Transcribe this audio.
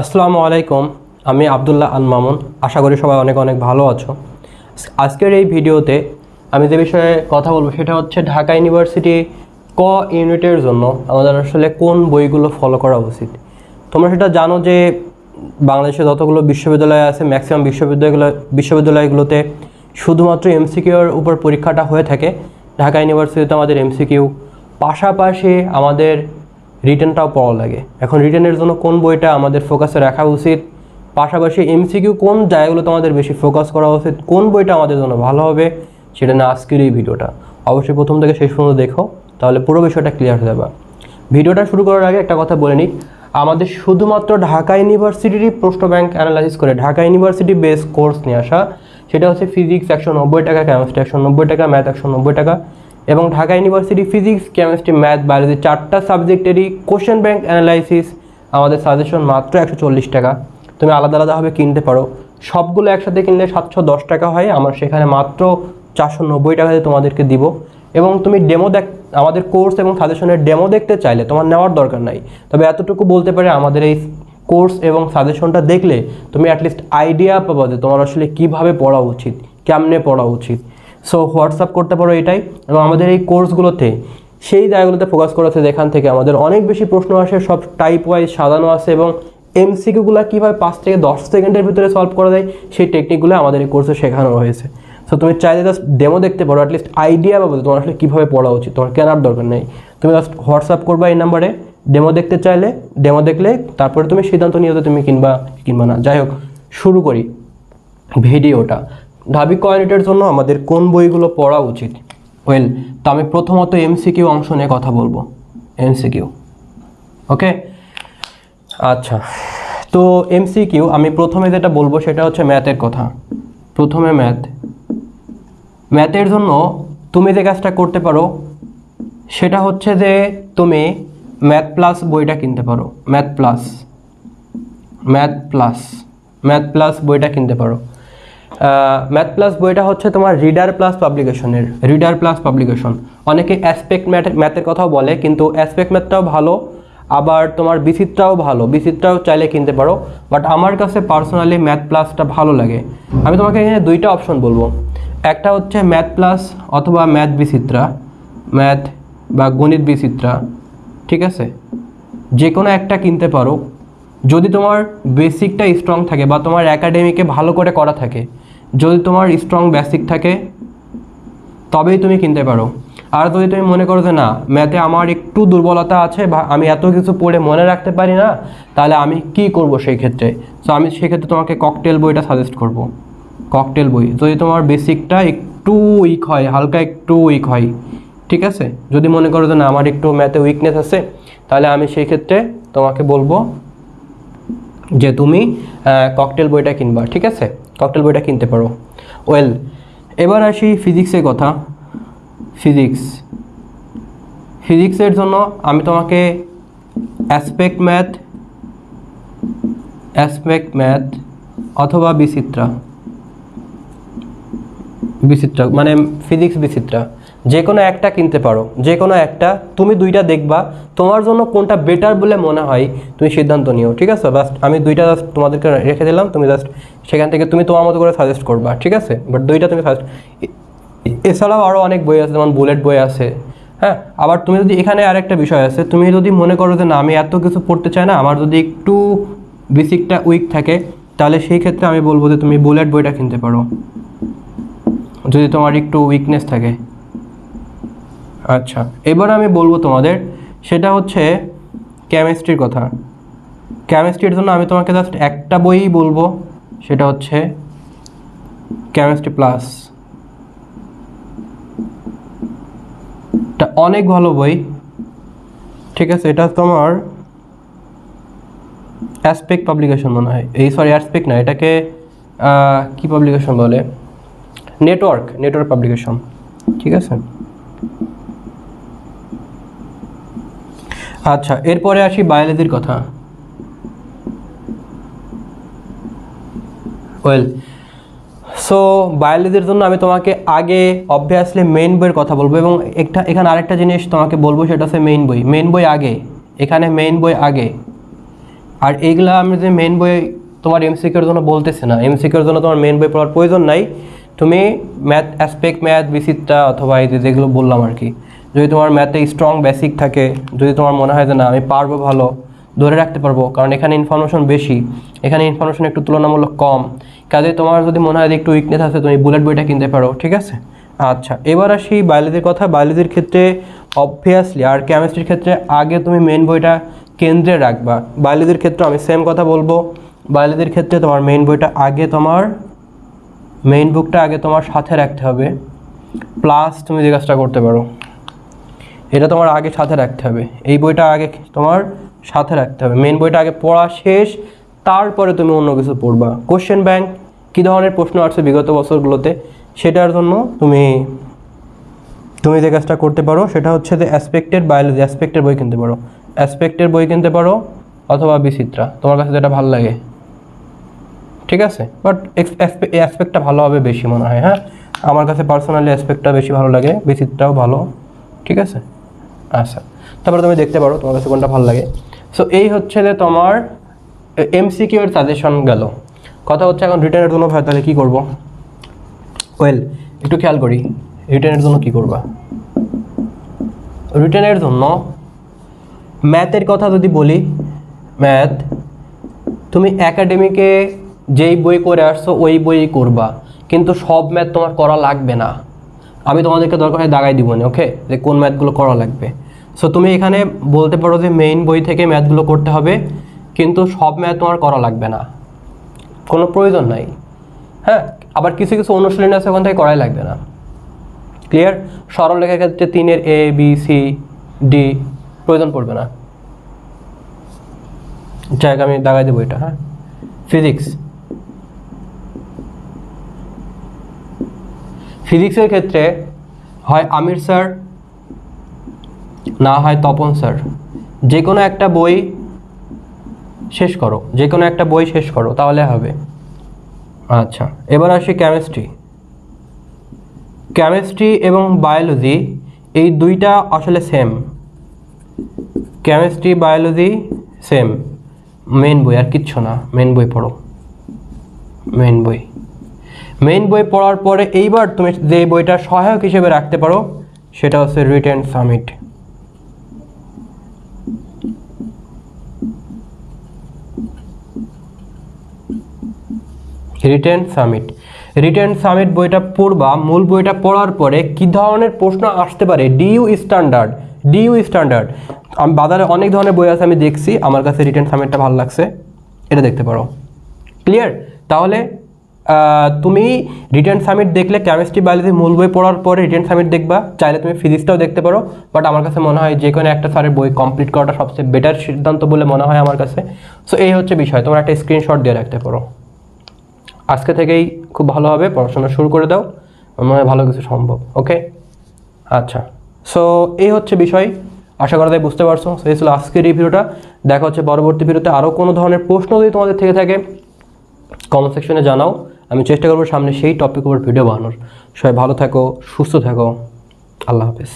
আসসালামু আলাইকুম, আমি আবদুল্লাহ আল মামুন। আশা করি সবাই অনেক অনেক ভালো আছো। আজকের এই ভিডিওতে আমি যে বিষয়ে কথা বলব সেটা হচ্ছে ঢাকা ইউনিভার্সিটি ক ইউনিটের জন্য আমাদের আসলে কোন বইগুলো ফলো করা উচিত। তোমরা সেটা জানো যে বাংলাদেশে যতগুলো বিশ্ববিদ্যালয় আছে ম্যাক্সিমাম বিশ্ববিদ্যালয়গুলো বিশ্ববিদ্যালয়গুলোতে শুধুমাত্র এমসিকিউর উপর পরীক্ষাটা হয়ে থাকে। ঢাকা ইউনিভার্সিটিতে আমাদের এমসিকিউ পাশাপাশি আমাদের রিটেনটাও পড়া লাগে। এখন রিটার্নের জন্য কোন বইটা আমাদের ফোকাসে রাখা উচিত? পাশাপাশি এমসিকিউ কোন জায়গাগুলোতে আমাদের বেশি ফোকাস করা উচিত? কোন বইটা আমাদের জন্য ভালো হবে? সেটা না আজকের এই ভিডিওটা। অবশ্যই প্রথম থেকে শেষ পর্যন্ত দেখো, তাহলে পুরো বিষয়টা ক্লিয়ার হয়ে যাবে। ভিডিওটা শুরু করার আগে একটা কথা বলে নিই। আমাদের শুধুমাত্র ঢাকা ইউনিভার্সিটিরই প্রশ্ন ব্যাংক অ্যানালাইসিস করে ঢাকা ইউনিভার্সিটি বেস কোর্স নিয়ে আসা। সেটা হচ্ছে ফিজিক্স একশো নব্বই টাকা কেমিস্ট্রি একশো নব্বই টাকা ম্যাথ একশো নব্বই টাকা। এবং Dhaka university physics chemistry math biology চারটা সাবজেক্টেরই কোশ্চেন ব্যাংক অ্যানালাইসিস আমাদের সাজেশন মাত্র একশো চল্লিশ টাকা। তুমি আলাদা আলাদাভাবে কিনতে পারো। সবগুলো একসাথে কিনলে সাতশো দশ টাকা হয়। আমার সেখানে মাত্র চারশো নব্বই টাকাতে তোমাদেরকে দিব। এবং তুমি ডেমো দেখ, আমাদের কোর্স এবং সাজেশনের ডেমো দেখতে চাইলে তোমার নেওয়ার দরকার নাই। তবে এতটুকু বলতে পারে, আমাদের এই কোর্স এবং সাজেশনটা দেখলে তুমি অ্যাটলিস্ট আইডিয়া পাবা যে তোমার আসলে কীভাবে পড়া উচিত, কেমনে পড়া উচিত। সো হোয়াটসঅ্যাপ করতে পারো এটাই এবং আমাদের এই কোর্সগুলোতে সেই জায়গাগুলোতে ফোকাস করেছে যেখান থেকে আমাদের অনেক বেশি প্রশ্ন আসে, সব টাইপ ওয়াইজ সাজানো আছে এবং এমসিকিউগুলো কীভাবে পাঁচ থেকে দশ সেকেন্ডের ভিতরে সলভ করা যায়, সেই টেকনিকগুলো আমাদের এই কোর্সে শেখানো হয়েছে। সো তুমি চাইলে জাস্ট ডেমো দেখতে পারো অ্যাটলিস্ট আইডিয়া পাবো তোমার আসলে কীভাবে পড়া উচিত, তোমার কেনার দরকার নেই। তুমি জাস্ট হোয়াটসঅ্যাপ করবা এই নাম্বারে ডেমো দেখতে চাইলে ডেমো দেখলে তারপরে তুমি সিদ্ধান্ত নিয়ে তুমি কিনবা কিনবা না। যাই হোক, শুরু করি ভিডিওটা। ঢাবি কোয়ালিটির জন্য আমাদের কোন বইগুলো পড়া উচিত? ওয়েল তো আমি প্রথমত এমসিকিউ অংশ নিয়ে কথা বলব। এমসিকিউ ওকে আচ্ছা। তো এমসিকিউ আমি প্রথমে যেটা বলব সেটা হচ্ছে ম্যাথের কথা। প্রথমে ম্যাথ ম্যাথের জন্য তুমি যে কাজটা করতে পারো, সেটা হচ্ছে যে তুমি ম্যাথ প্লাস বইটা কিনতে পারো। Math plus math plus math plus বইটা কিনতে পারো। ম্যাথ প্লাস বইটা হচ্ছে তোমার রিডার প্লাস পাবলিকেশনের রিডার প্লাস পাবলিকেশন অনেকে অ্যাসপেক্ট ম্যাথ ম্যাথের কথাও বলে, কিন্তু অ্যাসপেক্ট ম্যাথটাও ভালো, আবার তোমার বিচিত্রাও ভালো। বিচিত্রাও চাইলে কিনতে পারো বাট আমার কাছে পার্সোনালি ম্যাথ প্লাসটা ভালো লাগে। আমি তোমাকে এখানে দুইটা অপশন বলব। একটা হচ্ছে ম্যাথ প্লাস অথবা ম্যাথ বিচিত্রা ম্যাথ বা গণিত বিচিত্রা ঠিক আছে? যে কোনো একটা কিনতে পারো। যদি তোমার বেসিকটা স্ট্রং থাকে বা তোমার একাডেমিকে ভালো করে করা থাকে যদি তোমার স্ট্রং বেসিক থাকে, তবেই তুমি কিনতে পারো। আর যদি তুমি মনে করো যে না ম্যাথে আমার একটু দুর্বলতা আছে বা আমি এত কিছু পড়ে মনে রাখতে পারি না, তাহলে আমি কি করব সেই ক্ষেত্রে? সো আমি সেক্ষেত্রে তোমাকে ককটেল বইটা সাজেস্ট করব। ককটেল বই। যদি তোমার বেসিকটা একটু উইক হয়, হালকা একটু উইক হয়, ঠিক আছে? যদি মনে করো যে না, আমার একটু ম্যাথে উইকনেস আছে, তাহলে আমি সেই ক্ষেত্রে তোমাকে বলব যে তুমি ককটেল বইটা কিনবা, ঠিক আছে? ককটেল বইটা কিনতে পারো। ওয়েল এবার আসি ফিজিক্সের কথা। ফিজিক্স ফিজিক্সের জন্য আমি তোমাকে অ্যাসপেক্ট ম্যাথ অ্যাসপেক্ট ম্যাথ অথবা বিচিত্রা। বিচিত্রা মানে ফিজিক্স বিচিত্রা। যে কোনো একটা কিনতে পারো যে কোনো একটা। তুমি দুইটা দেখবা, তোমার জন্য কোনটা বেটার বলে মনে হয়, তুমি সিদ্ধান্ত নিও, ঠিক আছে? জাস্ট আমি দুইটা জাস্ট তোমাদেরকে রেখে দিলাম, তুমি জাস্ট সেখান থেকে তুমি তোমার মতো করে সাজেস্ট করবা, ঠিক আছে? বাট দুইটা তুমি সাজেস্ট এছাড়াও আরও অনেক বই আছে, যেমন বুলেট বই আছে হ্যাঁ? আবার তুমি যদি এখানে আরেকটা বিষয় আছে, তুমি যদি মনে করো যে না, আমি এত কিছু পড়তে চাই না, আমার যদি একটু বেসিকটা উইক থাকে, তাহলে সেই ক্ষেত্রে আমি বলব যে তুমি বুলেট বইটা কিনতে পারো। যদি তোমার একটু উইকনেস থাকে। আচ্ছা এবার আমি বলব তোমাদের, সেটা হচ্ছে কেমিস্ট্রির কথা। কেমিস্ট্রির জন্য আমি তোমাকে জাস্ট একটা বইই বলব, সেটা হচ্ছে কেমিস্ট্রি প্লাস এটা অনেক ভালো বই, ঠিক আছে? এটা তোমার অ্যাসপেক্ট পাবলিকেশন মনে হয়। এই সরি অ্যাসপেক্ট না, এটাকে কি পাবলিকেশন বলে? নেটওয়ার্ক নেটওয়ার্ক পাবলিকেশন ঠিক আছে? আচ্ছা এরপরে আসি বায়োলজির কথা। ওয়েল সো বায়োলজির জন্য আমি তোমাকে আগে অবভিয়াসলি মেইন বইয়ের কথা বলব এবং একটা, এখানে আরেকটা জিনিস তোমাকে বলব, সেটা হচ্ছে মেইন বই। মেইন বই আগে, এখানে মেইন বই আগে। আর এইগুলা আমি যে মেন বই তোমার এমসিকিউর জন্য বলতেছি না। এমসিকিউর জন্য তোমার মেন বই পড়ার প্রয়োজন নাই। তুমি ম্যাথ অ্যাসপেক্ট ম্যাথ বিসিটটা অথবা এই যেগুলো বললাম আর কি। যদি তোমার ম্যাথে স্ট্রং বেসিক থাকে, যদি তোমার মনে হয় যে না, আমি পারব ভালো, ধরে রাখতে পারব, কারণ এখানে ইনফরমেশন বেশি, এখানে ইনফরমেশন একটু তুলনামূলক কম। কাজে তোমার যদি মনে হয় যে একটু উইকনেস আছে, তুমি বুলেট বইটা কিনতে পারো, ঠিক আছে? আচ্ছা এবার আসি বায়োলজির কথা। বায়োলজির ক্ষেত্রে অবভিয়াসলি আর কেমিস্ট্রির ক্ষেত্রে আগে তুমি মেন বইটা কেন্দ্রে রাখবা। বায়োলজির ক্ষেত্রে আমি সেম কথা বলব। বায়োলজির ক্ষেত্রে তোমার মেইন বইটা আগে তোমার মেইন বুকটা আগে তোমার সাথে রাখতে হবে। প্লাস তুমি যে কাজটা করতে পারো। এটা তোমার আগে সাথে রাখতে হবে। এই বইটা আগে তোমার সাথে রাখতে হবে। মেন বইটা আগে পড়া শেষ, তারপরে তুমি অন্য কিছু পড়বা। কোশ্চেন ব্যাংক কী ধরনের প্রশ্ন আসছে বিগত বছরগুলোতে? সেটার জন্য তুমি তুমি যে কাজটা করতে পারো, সেটা হচ্ছে যে অ্যাসপেক্টেড বায়োলজি অ্যাসপেক্টের বই কিনতে পারো। অ্যাসপেক্টের বই কিনতে পারো অথবা বিচিত্রা, তোমার কাছে যেটা ভালো লাগে। ঠিক আছে? বাট অ্যাসপেক্টটা ভালো হবে বেশি মনে হয় হ্যাঁ? আমার কাছে পার্সোনালি অ্যাসপেক্টটা বেশি ভালো লাগে, বিচিত্রাও ভালো। ঠিক আছে? আচ্ছা তারপরে তুমি দেখতে পারো তোমার কাছে কোনটা ভালো লাগে। সো এই হচ্ছে যে তোমার এমসিকিউ এর সাজেশন গেল। কথা হচ্ছে এখন রিটার্নের জন্য ভাই তাহলে কী করব? ওয়েল একটু খেয়াল করি রিটার্নের জন্য কী করবা? রিটার্নের জন্য ম্যাথের কথা যদি বলি ম্যাথ তুমি একাডেমিকে যেই বই করে আসছো, ওই বই করবা। কিন্তু সব ম্যাথ তোমার করা লাগবে না। আমি তোমাদেরকে দরকার হয় দাগাই দিব না ওকে যে কোন ম্যাথগুলো করা লাগবে। সো তুমি এখানে বলতে পারো যে মেইন বই থেকে ম্যাথগুলো করতে হবে, কিন্তু সব ম্যাথ তোমার করা লাগবে না। কোনো প্রয়োজন নাই। হ্যাঁ আবার কিছু কিছু অনুশীলন আছে, ওখান থেকে করাই লাগবে না। ক্লিয়ার সরল রেখার ক্ষেত্রে তিনের এ বি সি ডি প্রয়োজন পড়বে না। যাক আমি দাগাই দেবো এটা হ্যাঁ? ফিজিক্স ফিজিক্সের ক্ষেত্রে হয় আমির স্যার না হয় তপন স্যার। যে কোনো একটা বই শেষ করো। যে কোনো একটা বই শেষ করো, তাহলে হবে। আচ্ছা এবার আসি কেমিস্ট্রি কেমিস্ট্রি এবং বায়োলজি এই দুইটা আসলে same chemistry biology same main বই, আর কিচ্ছু না। মেন বই পড়ো। মেন বই। মেইন বই পড়ার পরে এইবার তুমি যে বইটা সহায়ক হিসেবে রাখতে পারো, সেটা হচ্ছে written summit written summit. Written summit বইটা পড়বা, মূল বইটা পড়ার পরে কী ধরনের প্রশ্ন আসতে পারে? DU standard? DU standard? আমি, বাজারে অনেক ধরনের বই আছে, আমি দেখছি। আমার কাছে রিটেন সামিটটা ভালো লাগছে। এটা দেখতে পারো। ক্লিয়ার? তাহলে তুমি রিটার্ন সামিট দেখলে কেমিস্ট্রি, বায়োলজি, মূল বই পড়ার পরে রিটার্ন সামিট দেখবা। চাইলে তুমি ফিজিক্সটাও দেখতে পারো। বাট আমার কাছে মনে হয় যে কোনো একটা স্যারের বই কমপ্লিট করাটা সবচেয়ে বেটার সিদ্ধান্ত বলে মনে হয় আমার কাছে। সো, এই হচ্ছে বিষয়। তোমার একটা স্ক্রিনশট দিয়ে রাখতে পারো। আজকে থেকেই খুব ভালোভাবে পড়াশোনা শুরু করে দাও। আমার ভালো কিছু সম্ভব, ওকে? আচ্ছা সো এই হচ্ছে বিষয়। আশা করা যায় বুঝতে পারছ সো এই ছিল আজকের এই ভিডিওটা। দেখা হচ্ছে পরবর্তী ভিডিওতে আরও কোনো ধরনের প্রশ্ন যদি তোমাদের থেকে থাকে কমেন্ট সেকশনে জানাও। আমি চেষ্টা করব সামনে সেই টপিক উপর ভিডিও বানানোর। সবাই ভালো থাকো, সুস্থ থাকো। আল্লাহ হাফেজ।